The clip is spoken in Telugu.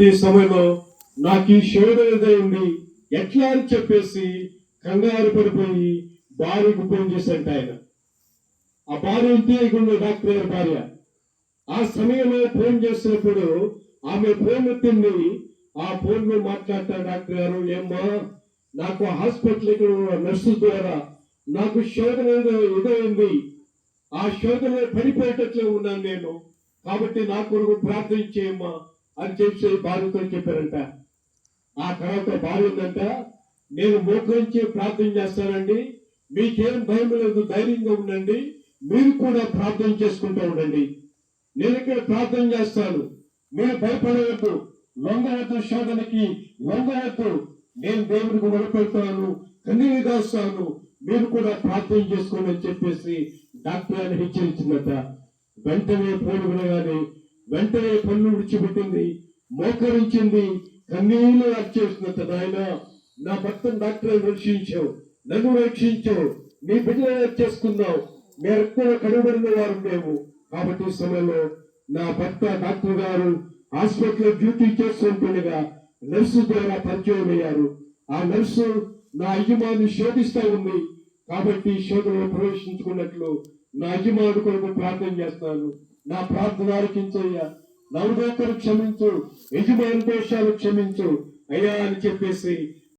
ఈ సమయంలో నాకు ఈ శివుడు ఉంది ఎట్లా అని చెప్పేసి కంగారు పడిపోయి భార్యకు ఫోన్ చేశాడు ఆయన. ఆ భార్య ఇంటి డాక్టర్ గారి భార్య. ఆ సమయంలో ఫోన్ చేసినప్పుడు ఆమె ఫోన్ ఎత్తింది ఆ ఫోన్లో మాట్లాడతా డాక్టర్ గారు ఏమ్మా నాకు హాస్పిటల్ నర్సు ద్వారా నాకు శోధన ఇదైంది ఆ శోధన పడిపోయేటట్లే ఉన్నాను నేను. కాబట్టి నా కొరకు ప్రార్థన చేయమ్మా. అని చెప్పి భార్యతో చెప్పారంట. ఆ తర్వాత భార్య ఉందంట నేను మోకరించి ప్రార్థన చేస్తానండి. మీకేం భయం లేదు ధైర్యంగా ఉండండి. మీరు కూడా ప్రార్థన చేసుకుంటూ ఉండండి. నేను ఇక్కడ ప్రార్థన చేస్తాను. మీరు భయపడవద్దు. లొంగవద్దు శోధనకి లొంగవద్దు. నేను దేవుడికి మొదలుపెడతాను కన్నీరు దాస్తాను మీరు కూడా ప్రార్థన చేసుకోండి అని చెప్పేసి డాక్టర్ ఆయన హెచ్చరించిందట. వెంటనే ఫోన్ కానీ వెంటనే పన్ను విడిచిపెట్టింది మోకరించింది కన్నీళ్ళు అర్చేస్తుందట నాయన నా భర్తను డాక్టర్ రక్షించావు నన్ను రక్షించావు నీ బిడ్డలు చేసుకున్నావు మీరెక్కడ కడుబడిన వారు మేము కాబట్టి సమయంలో నా భర్త డాక్టర్ గారు హాస్పిటల్లో డ్యూటీ చేస్తుండగా నర్సు ద్వారా పరిచయం అయ్యారు. ఆ నర్సు నా యజమాని శోధిస్తా ఉంది. కాబట్టి శోధనలో ప్రవేశించుకున్నట్లు నా యజమాని కొరకు ప్రార్థన చేస్తాను. నా ప్రార్థన ఆలకించయ్యా నవదోకరు క్షమించు. యజమాని దోషాలు క్షమించు. అయ్యా అని చెప్పేసి